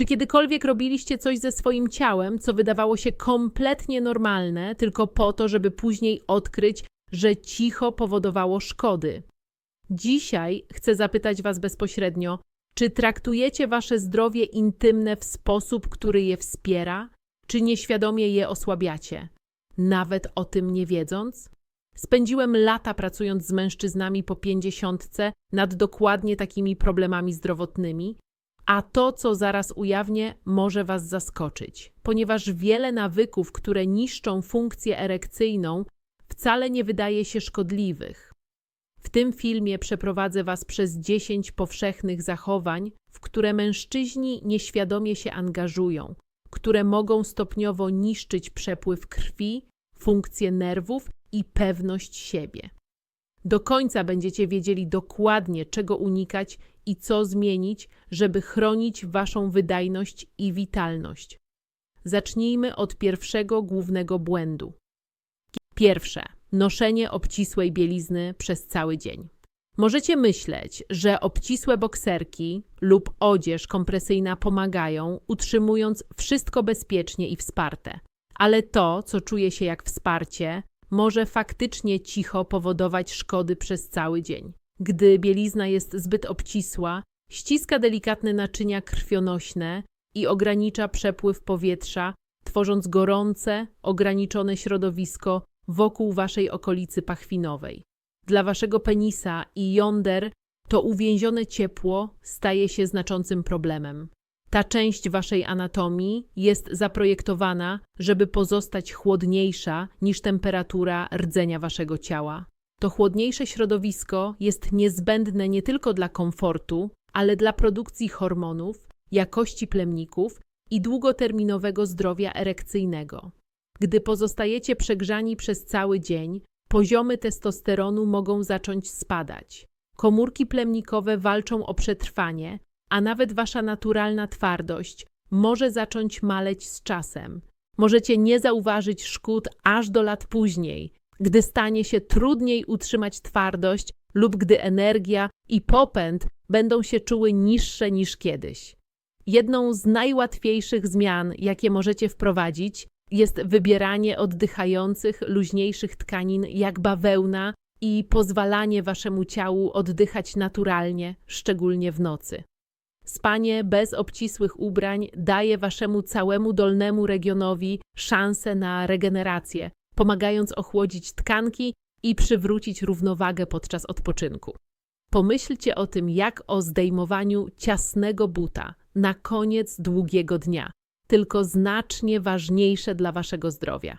Czy kiedykolwiek robiliście coś ze swoim ciałem, co wydawało się kompletnie normalne, tylko po to, żeby później odkryć, że cicho powodowało szkody? Dzisiaj chcę zapytać Was bezpośrednio, czy traktujecie Wasze zdrowie intymne w sposób, który je wspiera, czy nieświadomie je osłabiacie, nawet o tym nie wiedząc? Spędziłem lata pracując z mężczyznami po pięćdziesiątce nad dokładnie takimi problemami zdrowotnymi, a to, co zaraz ujawnię, może Was zaskoczyć, ponieważ wiele nawyków, które niszczą funkcję erekcyjną, wcale nie wydaje się szkodliwych. W tym filmie przeprowadzę Was przez 10 powszechnych zachowań, w które mężczyźni nieświadomie się angażują, które mogą stopniowo niszczyć przepływ krwi, funkcję nerwów i pewność siebie. Do końca będziecie wiedzieli dokładnie, czego unikać i co zmienić, żeby chronić Waszą wydajność i witalność. Zacznijmy od pierwszego głównego błędu. Pierwsze. Noszenie obcisłej bielizny przez cały dzień. Możecie myśleć, że obcisłe bokserki lub odzież kompresyjna pomagają, utrzymując wszystko bezpiecznie i wsparte. Ale to, co czuje się jak wsparcie, może faktycznie cicho powodować szkody przez cały dzień. Gdy bielizna jest zbyt obcisła, ściska delikatne naczynia krwionośne i ogranicza przepływ powietrza, tworząc gorące, ograniczone środowisko wokół waszej okolicy pachwinowej. Dla waszego penisa i jąder to uwięzione ciepło staje się znaczącym problemem. Ta część waszej anatomii jest zaprojektowana, żeby pozostać chłodniejsza niż temperatura rdzenia waszego ciała. To chłodniejsze środowisko jest niezbędne nie tylko dla komfortu, ale dla produkcji hormonów, jakości plemników i długoterminowego zdrowia erekcyjnego. Gdy pozostajecie przegrzani przez cały dzień, poziomy testosteronu mogą zacząć spadać. Komórki plemnikowe walczą o przetrwanie, a nawet wasza naturalna twardość może zacząć maleć z czasem. Możecie nie zauważyć szkód aż do lat później, gdy stanie się trudniej utrzymać twardość lub gdy energia i popęd będą się czuły niższe niż kiedyś. Jedną z najłatwiejszych zmian, jakie możecie wprowadzić, jest wybieranie oddychających, luźniejszych tkanin jak bawełna i pozwalanie waszemu ciału oddychać naturalnie, szczególnie w nocy. Spanie bez obcisłych ubrań daje waszemu całemu dolnemu regionowi szansę na regenerację, pomagając ochłodzić tkanki i przywrócić równowagę podczas odpoczynku. Pomyślcie o tym jak o zdejmowaniu ciasnego buta na koniec długiego dnia, tylko znacznie ważniejsze dla waszego zdrowia.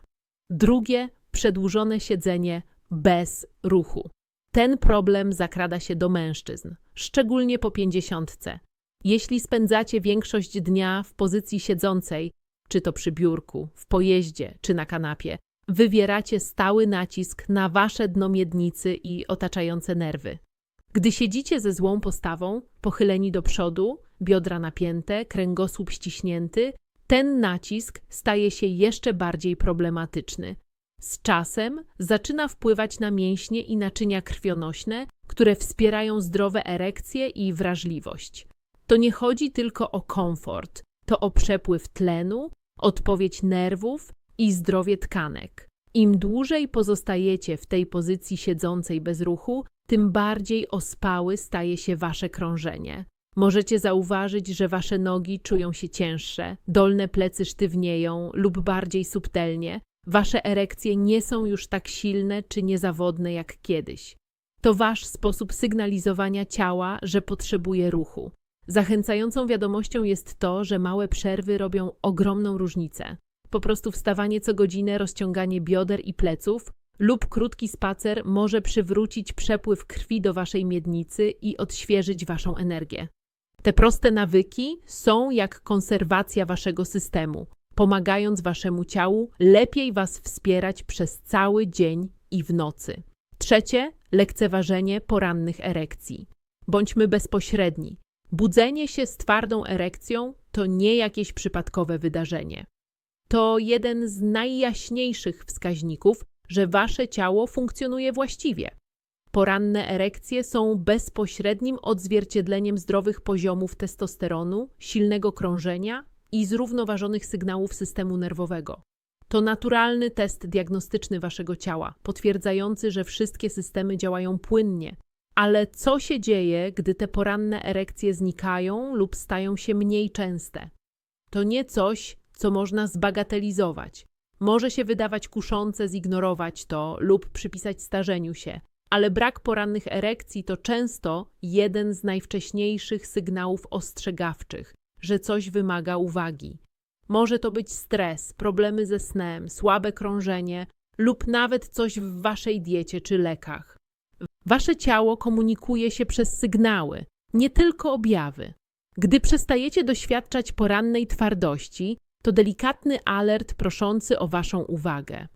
Drugie, przedłużone siedzenie bez ruchu. Ten problem zakrada się do mężczyzn, szczególnie po pięćdziesiątce. Jeśli spędzacie większość dnia w pozycji siedzącej, czy to przy biurku, w pojeździe, czy na kanapie, wywieracie stały nacisk na wasze dno miednicy i otaczające nerwy. Gdy siedzicie ze złą postawą, pochyleni do przodu, biodra napięte, kręgosłup ściśnięty, ten nacisk staje się jeszcze bardziej problematyczny. Z czasem zaczyna wpływać na mięśnie i naczynia krwionośne, które wspierają zdrowe erekcje i wrażliwość. To nie chodzi tylko o komfort, to o przepływ tlenu, odpowiedź nerwów i zdrowie tkanek. Im dłużej pozostajecie w tej pozycji siedzącej bez ruchu, tym bardziej ospały staje się wasze krążenie. Możecie zauważyć, że wasze nogi czują się cięższe, dolne plecy sztywnieją lub bardziej subtelnie. Wasze erekcje nie są już tak silne czy niezawodne jak kiedyś. To wasz sposób sygnalizowania ciała, że potrzebuje ruchu. Zachęcającą wiadomością jest to, że małe przerwy robią ogromną różnicę. Po prostu wstawanie co godzinę, rozciąganie bioder i pleców lub krótki spacer może przywrócić przepływ krwi do waszej miednicy i odświeżyć waszą energię. Te proste nawyki są jak konserwacja waszego systemu, pomagając waszemu ciału lepiej was wspierać przez cały dzień i w nocy. Trzecie, lekceważenie porannych erekcji. Bądźmy bezpośredni. Budzenie się z twardą erekcją to nie jakieś przypadkowe wydarzenie. To jeden z najjaśniejszych wskaźników, że wasze ciało funkcjonuje właściwie. Poranne erekcje są bezpośrednim odzwierciedleniem zdrowych poziomów testosteronu, silnego krążenia i zrównoważonych sygnałów systemu nerwowego. To naturalny test diagnostyczny waszego ciała, potwierdzający, że wszystkie systemy działają płynnie. Ale co się dzieje, gdy te poranne erekcje znikają lub stają się mniej częste? To nie coś, co można zbagatelizować. Może się wydawać kuszące zignorować to lub przypisać starzeniu się, ale brak porannych erekcji to często jeden z najwcześniejszych sygnałów ostrzegawczych, że coś wymaga uwagi. Może to być stres, problemy ze snem, słabe krążenie lub nawet coś w waszej diecie czy lekach. Wasze ciało komunikuje się przez sygnały, nie tylko objawy. Gdy przestajecie doświadczać porannej twardości, to delikatny alert proszący o waszą uwagę.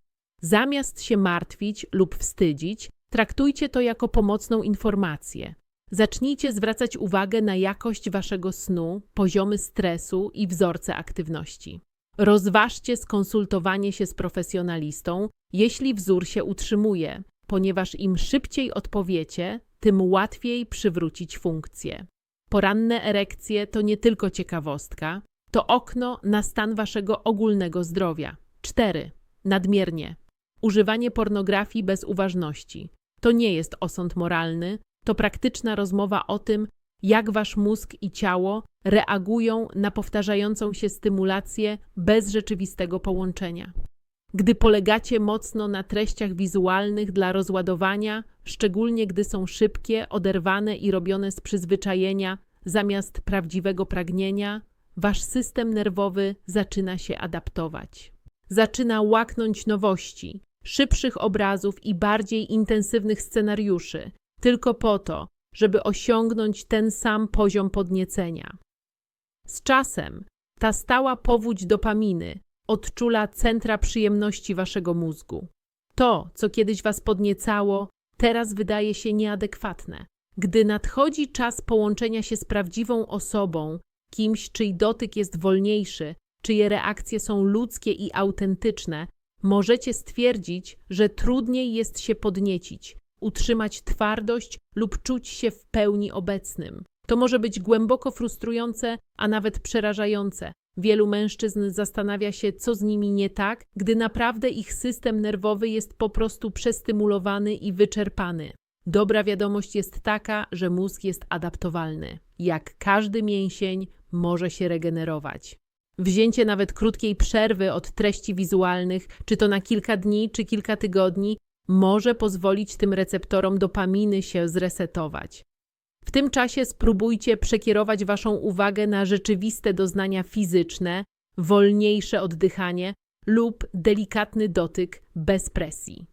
Zamiast się martwić lub wstydzić, traktujcie to jako pomocną informację. Zacznijcie zwracać uwagę na jakość waszego snu, poziomy stresu i wzorce aktywności. Rozważcie skonsultowanie się z profesjonalistą, jeśli wzór się utrzymuje, ponieważ im szybciej odpowiecie, tym łatwiej przywrócić funkcję. Poranne erekcje to nie tylko ciekawostka, to okno na stan waszego ogólnego zdrowia. 4. Nadmiernie. Używanie pornografii bez uważności. To nie jest osąd moralny, to praktyczna rozmowa o tym, jak wasz mózg i ciało reagują na powtarzającą się stymulację bez rzeczywistego połączenia. Gdy polegacie mocno na treściach wizualnych dla rozładowania, szczególnie gdy są szybkie, oderwane i robione z przyzwyczajenia zamiast prawdziwego pragnienia, wasz system nerwowy zaczyna się adaptować. Zaczyna łaknąć nowości, szybszych obrazów i bardziej intensywnych scenariuszy, tylko po to, żeby osiągnąć ten sam poziom podniecenia. Z czasem ta stała powódź dopaminy odczula centra przyjemności waszego mózgu. To, co kiedyś was podniecało, teraz wydaje się nieadekwatne. Gdy nadchodzi czas połączenia się z prawdziwą osobą, kimś, czyj dotyk jest wolniejszy, czyje reakcje są ludzkie i autentyczne, możecie stwierdzić, że trudniej jest się podniecić, utrzymać twardość lub czuć się w pełni obecnym. To może być głęboko frustrujące, a nawet przerażające. Wielu mężczyzn zastanawia się, co z nimi nie tak, gdy naprawdę ich system nerwowy jest po prostu przestymulowany i wyczerpany. Dobra wiadomość jest taka, że mózg jest adaptowalny. Jak każdy mięsień, może się regenerować. Wzięcie nawet krótkiej przerwy od treści wizualnych, czy to na kilka dni, czy kilka tygodni, może pozwolić tym receptorom dopaminy się zresetować. W tym czasie spróbujcie przekierować Waszą uwagę na rzeczywiste doznania fizyczne, wolniejsze oddychanie lub delikatny dotyk bez presji.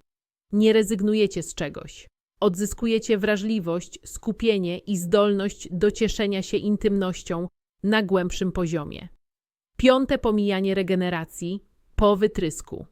Nie rezygnujecie z czegoś. Odzyskujecie wrażliwość, skupienie i zdolność do cieszenia się intymnością na głębszym poziomie. Piąte pomijanie regeneracji po wytrysku.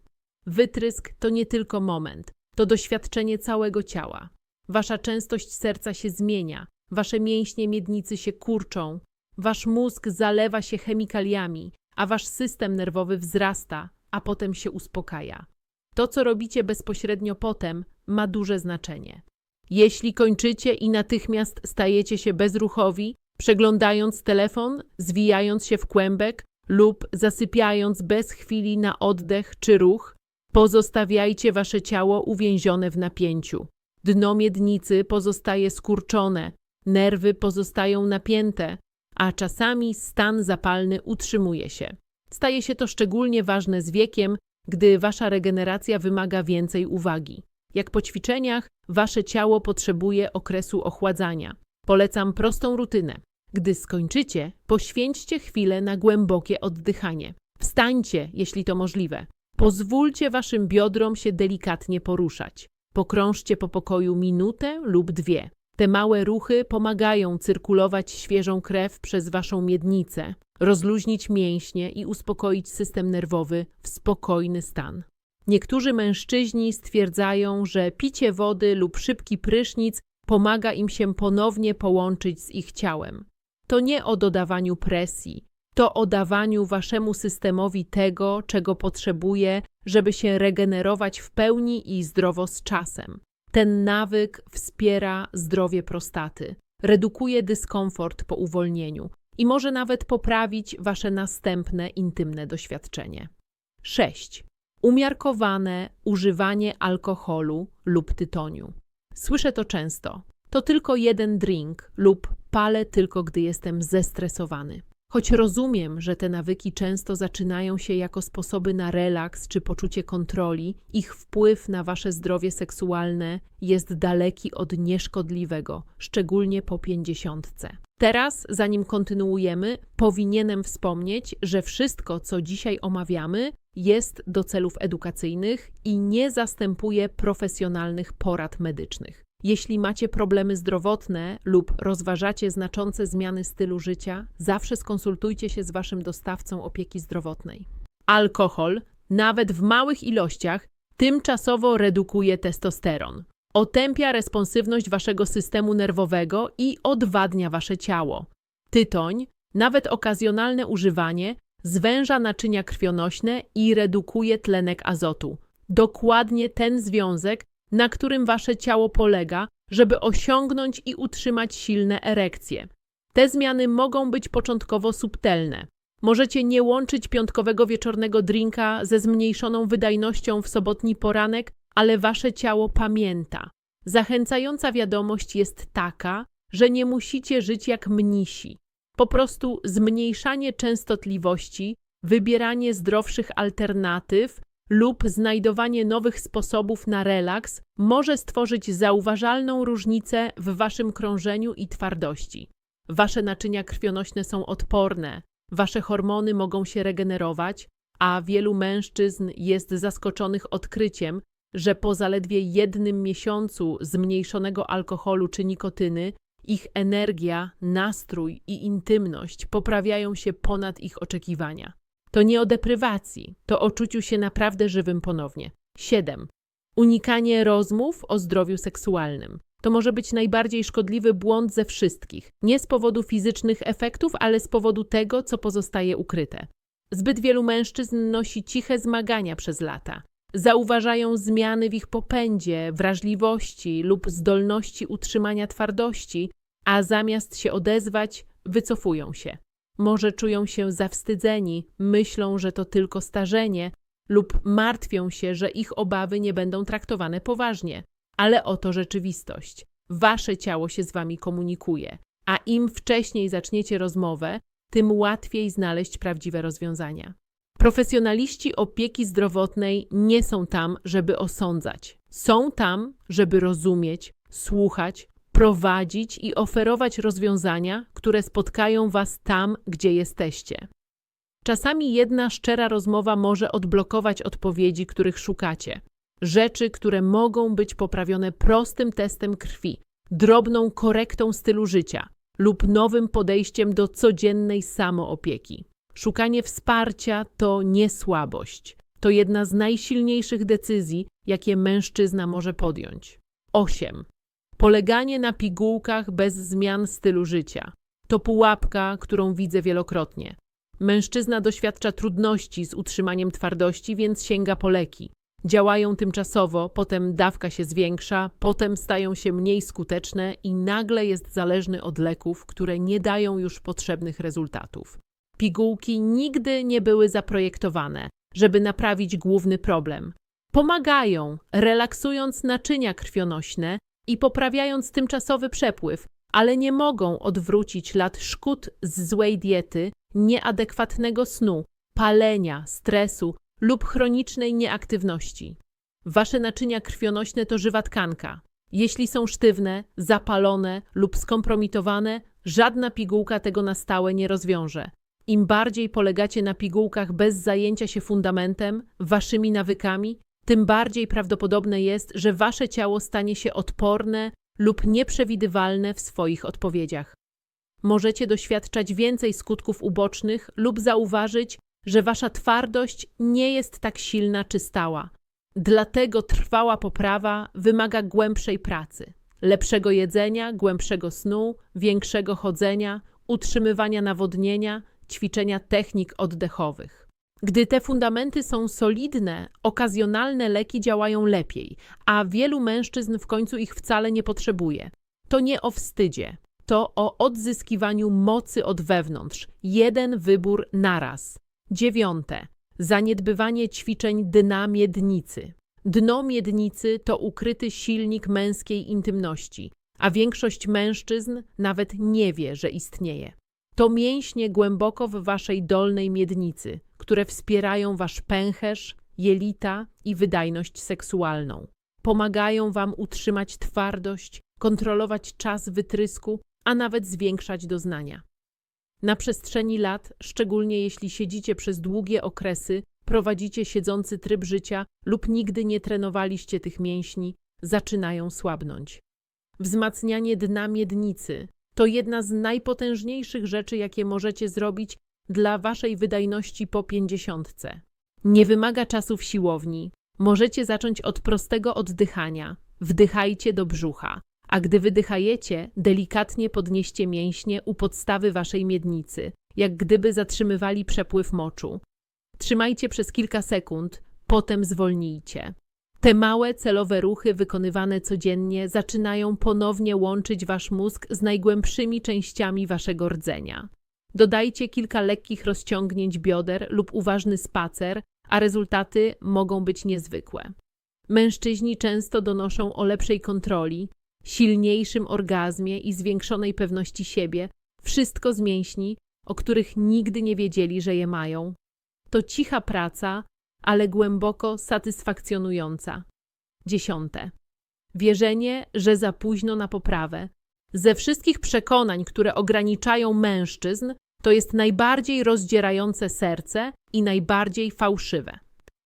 Wytrysk to nie tylko moment, to doświadczenie całego ciała. Wasza częstość serca się zmienia, wasze mięśnie miednicy się kurczą, wasz mózg zalewa się chemikaliami, a wasz system nerwowy wzrasta, a potem się uspokaja. To, co robicie bezpośrednio potem, ma duże znaczenie. Jeśli kończycie i natychmiast stajecie się bezruchowi, przeglądając telefon, zwijając się w kłębek lub zasypiając bez chwili na oddech czy ruch, pozostawiajcie wasze ciało uwięzione w napięciu. Dno miednicy pozostaje skurczone, nerwy pozostają napięte, a czasami stan zapalny utrzymuje się. Staje się to szczególnie ważne z wiekiem, gdy wasza regeneracja wymaga więcej uwagi. Jak po ćwiczeniach, wasze ciało potrzebuje okresu ochładzania. Polecam prostą rutynę. Gdy skończycie, poświęćcie chwilę na głębokie oddychanie. Wstańcie, jeśli to możliwe. Pozwólcie waszym biodrom się delikatnie poruszać. Pokrążcie po pokoju minutę lub dwie. Te małe ruchy pomagają cyrkulować świeżą krew przez waszą miednicę, rozluźnić mięśnie i uspokoić system nerwowy w spokojny stan. Niektórzy mężczyźni stwierdzają, że picie wody lub szybki prysznic pomaga im się ponownie połączyć z ich ciałem. To nie o dodawaniu presji, to o dawaniu waszemu systemowi tego, czego potrzebuje, żeby się regenerować w pełni i zdrowo z czasem. Ten nawyk wspiera zdrowie prostaty, redukuje dyskomfort po uwolnieniu i może nawet poprawić wasze następne intymne doświadczenie. 6. Umiarkowane używanie alkoholu lub tytoniu. Słyszę to często. To tylko jeden drink lub palę tylko, gdy jestem zestresowany. Choć rozumiem, że te nawyki często zaczynają się jako sposoby na relaks czy poczucie kontroli, ich wpływ na wasze zdrowie seksualne jest daleki od nieszkodliwego, szczególnie po pięćdziesiątce. Teraz, zanim kontynuujemy, powinienem wspomnieć, że wszystko, co dzisiaj omawiamy, jest do celów edukacyjnych i nie zastępuje profesjonalnych porad medycznych. Jeśli macie problemy zdrowotne lub rozważacie znaczące zmiany stylu życia, zawsze skonsultujcie się z waszym dostawcą opieki zdrowotnej. Alkohol, nawet w małych ilościach, tymczasowo redukuje testosteron. Otępia responsywność waszego systemu nerwowego i odwadnia wasze ciało. Tytoń, nawet okazjonalne używanie, zwęża naczynia krwionośne i redukuje tlenek azotu. Dokładnie ten związek, na którym wasze ciało polega, żeby osiągnąć i utrzymać silne erekcje. Te zmiany mogą być początkowo subtelne. Możecie nie łączyć piątkowego wieczornego drinka ze zmniejszoną wydajnością w sobotni poranek, ale wasze ciało pamięta. Zachęcająca wiadomość jest taka, że nie musicie żyć jak mnisi. Po prostu zmniejszanie częstotliwości, wybieranie zdrowszych alternatyw lub znajdowanie nowych sposobów na relaks może stworzyć zauważalną różnicę w waszym krążeniu i twardości. Wasze naczynia krwionośne są odporne, wasze hormony mogą się regenerować, a wielu mężczyzn jest zaskoczonych odkryciem, że po zaledwie jednym miesiącu zmniejszonego alkoholu czy nikotyny ich energia, nastrój i intymność poprawiają się ponad ich oczekiwania. To nie o deprywacji, to o czuciu się naprawdę żywym ponownie. 7. Unikanie rozmów o zdrowiu seksualnym. To może być najbardziej szkodliwy błąd ze wszystkich. Nie z powodu fizycznych efektów, ale z powodu tego, co pozostaje ukryte. Zbyt wielu mężczyzn nosi ciche zmagania przez lata. Zauważają zmiany w ich popędzie, wrażliwości lub zdolności utrzymania twardości, a zamiast się odezwać, wycofują się. Może czują się zawstydzeni, myślą, że to tylko starzenie, lub martwią się, że ich obawy nie będą traktowane poważnie. Ale oto rzeczywistość. Wasze ciało się z wami komunikuje, a im wcześniej zaczniecie rozmowę, tym łatwiej znaleźć prawdziwe rozwiązania. Profesjonaliści opieki zdrowotnej nie są tam, żeby osądzać. Są tam, żeby rozumieć, słuchać, prowadzić i oferować rozwiązania, które spotkają Was tam, gdzie jesteście. Czasami jedna szczera rozmowa może odblokować odpowiedzi, których szukacie. Rzeczy, które mogą być poprawione prostym testem krwi, drobną korektą stylu życia lub nowym podejściem do codziennej samoopieki. Szukanie wsparcia to nie słabość. To jedna z najsilniejszych decyzji, jakie mężczyzna może podjąć. 8. Poleganie na pigułkach bez zmian stylu życia. To pułapka, którą widzę wielokrotnie. Mężczyzna doświadcza trudności z utrzymaniem twardości, więc sięga po leki. Działają tymczasowo, potem dawka się zwiększa, potem stają się mniej skuteczne i nagle jest zależny od leków, które nie dają już potrzebnych rezultatów. Pigułki nigdy nie były zaprojektowane, żeby naprawić główny problem. Pomagają, relaksując naczynia krwionośne i poprawiając tymczasowy przepływ, ale nie mogą odwrócić lat szkód z złej diety, nieadekwatnego snu, palenia, stresu lub chronicznej nieaktywności. Wasze naczynia krwionośne to żywa tkanka. Jeśli są sztywne, zapalone lub skompromitowane, żadna pigułka tego na stałe nie rozwiąże. Im bardziej polegacie na pigułkach bez zajęcia się fundamentem, waszymi nawykami, tym bardziej prawdopodobne jest, że wasze ciało stanie się odporne lub nieprzewidywalne w swoich odpowiedziach. Możecie doświadczać więcej skutków ubocznych lub zauważyć, że wasza twardość nie jest tak silna czy stała. Dlatego trwała poprawa wymaga głębszej pracy, lepszego jedzenia, głębszego snu, większego chodzenia, utrzymywania nawodnienia, ćwiczenia technik oddechowych. Gdy te fundamenty są solidne, okazjonalne leki działają lepiej, a wielu mężczyzn w końcu ich wcale nie potrzebuje. To nie o wstydzie, to o odzyskiwaniu mocy od wewnątrz. Jeden wybór naraz. Dziewiąte. Zaniedbywanie ćwiczeń dna miednicy. Dno miednicy to ukryty silnik męskiej intymności, a większość mężczyzn nawet nie wie, że istnieje. To mięśnie głęboko w waszej dolnej miednicy, które wspierają wasz pęcherz, jelita i wydajność seksualną. Pomagają wam utrzymać twardość, kontrolować czas wytrysku, a nawet zwiększać doznania. Na przestrzeni lat, szczególnie jeśli siedzicie przez długie okresy, prowadzicie siedzący tryb życia lub nigdy nie trenowaliście tych mięśni, zaczynają słabnąć. Wzmacnianie dna miednicy to jedna z najpotężniejszych rzeczy, jakie możecie zrobić dla waszej wydajności po pięćdziesiątce. Nie wymaga czasu w siłowni. Możecie zacząć od prostego oddychania. Wdychajcie do brzucha, a gdy wydychajecie, delikatnie podnieście mięśnie u podstawy waszej miednicy, jak gdyby zatrzymywali przepływ moczu. Trzymajcie przez kilka sekund, potem zwolnijcie. Te małe, celowe ruchy wykonywane codziennie zaczynają ponownie łączyć wasz mózg z najgłębszymi częściami waszego rdzenia. Dodajcie kilka lekkich rozciągnięć bioder lub uważny spacer, a rezultaty mogą być niezwykłe. Mężczyźni często donoszą o lepszej kontroli, silniejszym orgazmie i zwiększonej pewności siebie, wszystko z mięśni, o których nigdy nie wiedzieli, że je mają. To cicha praca, ale głęboko satysfakcjonująca. Dziesiąte. Wierzenie, że za późno na poprawę. Ze wszystkich przekonań, które ograniczają mężczyzn, to jest najbardziej rozdzierające serce i najbardziej fałszywe.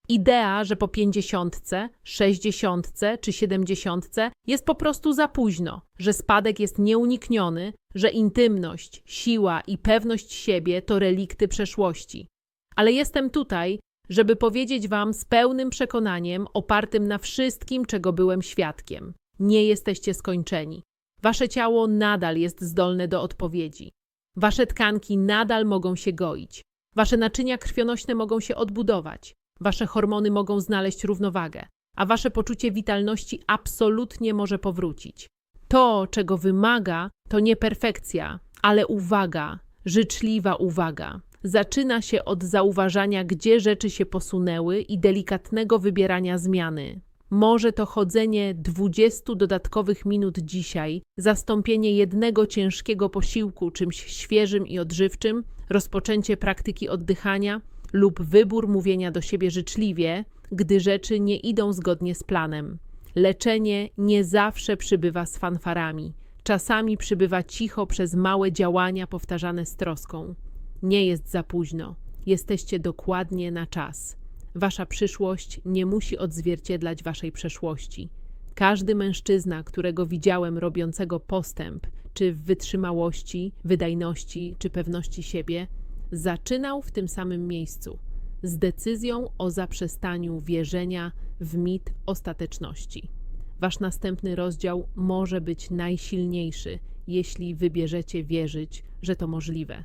Idea, że po pięćdziesiątce, sześćdziesiątce czy siedemdziesiątce jest po prostu za późno, że spadek jest nieunikniony, że intymność, siła i pewność siebie to relikty przeszłości. Ale jestem tutaj, żeby powiedzieć Wam z pełnym przekonaniem, opartym na wszystkim, czego byłem świadkiem. Nie jesteście skończeni. Wasze ciało nadal jest zdolne do odpowiedzi. Wasze tkanki nadal mogą się goić. Wasze naczynia krwionośne mogą się odbudować. Wasze hormony mogą znaleźć równowagę, a wasze poczucie witalności absolutnie może powrócić. To, czego wymaga, to nie perfekcja, ale uwaga, życzliwa uwaga. Zaczyna się od zauważania, gdzie rzeczy się posunęły i delikatnego wybierania zmiany. Może to chodzenie 20 dodatkowych minut dzisiaj, zastąpienie jednego ciężkiego posiłku czymś świeżym i odżywczym, rozpoczęcie praktyki oddychania lub wybór mówienia do siebie życzliwie, gdy rzeczy nie idą zgodnie z planem. Leczenie nie zawsze przybywa z fanfarami. Czasami przybywa cicho przez małe działania powtarzane z troską. Nie jest za późno. Jesteście dokładnie na czas. Wasza przyszłość nie musi odzwierciedlać waszej przeszłości. Każdy mężczyzna, którego widziałem robiącego postęp, czy w wytrzymałości, wydajności, czy pewności siebie, zaczynał w tym samym miejscu z decyzją o zaprzestaniu wierzenia w mit ostateczności. Wasz następny rozdział może być najsilniejszy, jeśli wybierzecie wierzyć, że to możliwe.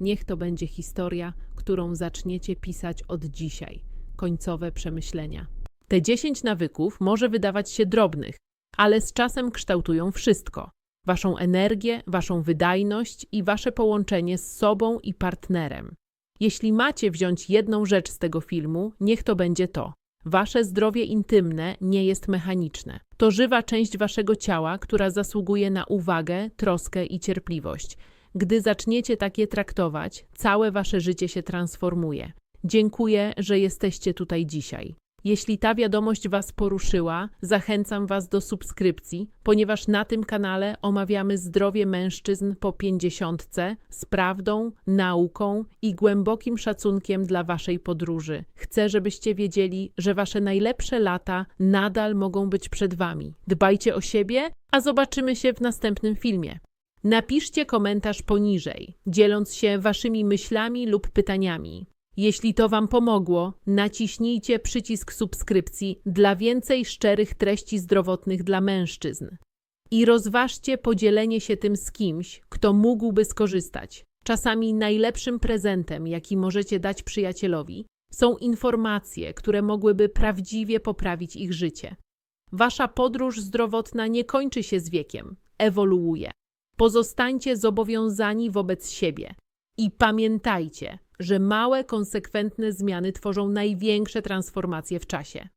Niech to będzie historia, którą zaczniecie pisać od dzisiaj. Końcowe przemyślenia. Te 10 nawyków może wydawać się drobnych, ale z czasem kształtują wszystko: waszą energię, waszą wydajność i wasze połączenie z sobą i partnerem. Jeśli macie wziąć jedną rzecz z tego filmu, niech to będzie to. Wasze zdrowie intymne nie jest mechaniczne. To żywa część waszego ciała, która zasługuje na uwagę, troskę i cierpliwość. Gdy zaczniecie takie traktować, całe wasze życie się transformuje. Dziękuję, że jesteście tutaj dzisiaj. Jeśli ta wiadomość Was poruszyła, zachęcam Was do subskrypcji, ponieważ na tym kanale omawiamy zdrowie mężczyzn po pięćdziesiątce z prawdą, nauką i głębokim szacunkiem dla Waszej podróży. Chcę, żebyście wiedzieli, że Wasze najlepsze lata nadal mogą być przed Wami. Dbajcie o siebie, a zobaczymy się w następnym filmie. Napiszcie komentarz poniżej, dzieląc się Waszymi myślami lub pytaniami. Jeśli to Wam pomogło, naciśnijcie przycisk subskrypcji dla więcej szczerych treści zdrowotnych dla mężczyzn. I rozważcie podzielenie się tym z kimś, kto mógłby skorzystać. Czasami najlepszym prezentem, jaki możecie dać przyjacielowi, Są informacje, które mogłyby prawdziwie poprawić ich życie. Wasza podróż zdrowotna nie kończy się z wiekiem, ewoluuje. Pozostańcie zobowiązani wobec siebie i pamiętajcie, że małe, konsekwentne zmiany tworzą największe transformacje w czasie.